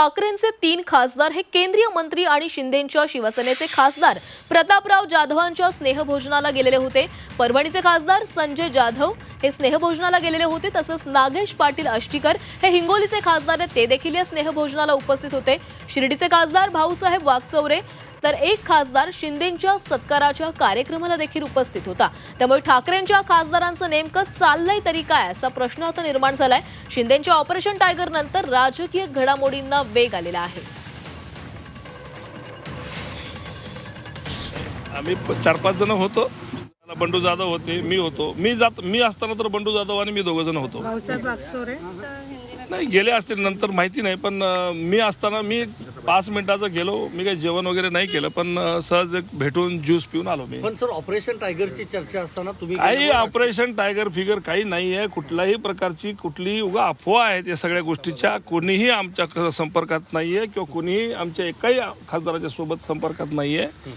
ठाकरेंचे तीन खासदार हे केंद्रीय मंत्री आणि शिंदेच्या शिवसेनेचे खासदार. प्रतापराव जाधवांच्या स्नेहभोजनाला गेलेले होते. परभणीचे खासदार संजय जाधव हे स्नेहभोजनाला गेलेले होते. तसंच नागेश पाटील आष्टीकर हे हिंगोलीचे खासदार आहेत. ते देखील या स्नेहभोजनाला उपस्थित होते. शिर्डीचे खासदार भाऊसाहेब वागचौरे तर एक खासदार शिंदेच्या सत्काराच्या कार्यक्रमाला देखील उपस्थित होता. त्यामुळे ठाकरेंच्या खासदारांचं नेमकं चाललंय तरी काय असा प्रश्न आता निर्माण झालाय. शिंदेच्या ऑपरेशन टायगर नंतर राजकीय घडामोडींना वेग आलेला आहे. आम्ही चार पाच जण होतो. मला बंडू जाधव होते मी होतो. मी जात मी असताना तर बंडू जाधव आणि मी दोघं जण होतो. नाही गेले असतील नंतर माहिती नाही पण मी असताना मी पाच मिनिटाचं गेलो मी काही जेवण वगैरे नाही केलं पण सहज एक भेटून ज्यूस पिऊन आलो मी. पण सर ऑपरेशन टायगरची चर्चा असताना तुम्ही काही ऑपरेशन टायगर फिगर काही नाही आहे. कुठल्याही प्रकारची कुठलीही उगा अफवा आहेत या सगळ्या गोष्टीच्या. कोणीही आमच्या संपर्कात नाही आहे किंवा कोणीही आमच्या एकाही खासदाराच्या सोबत संपर्कात नाही आहे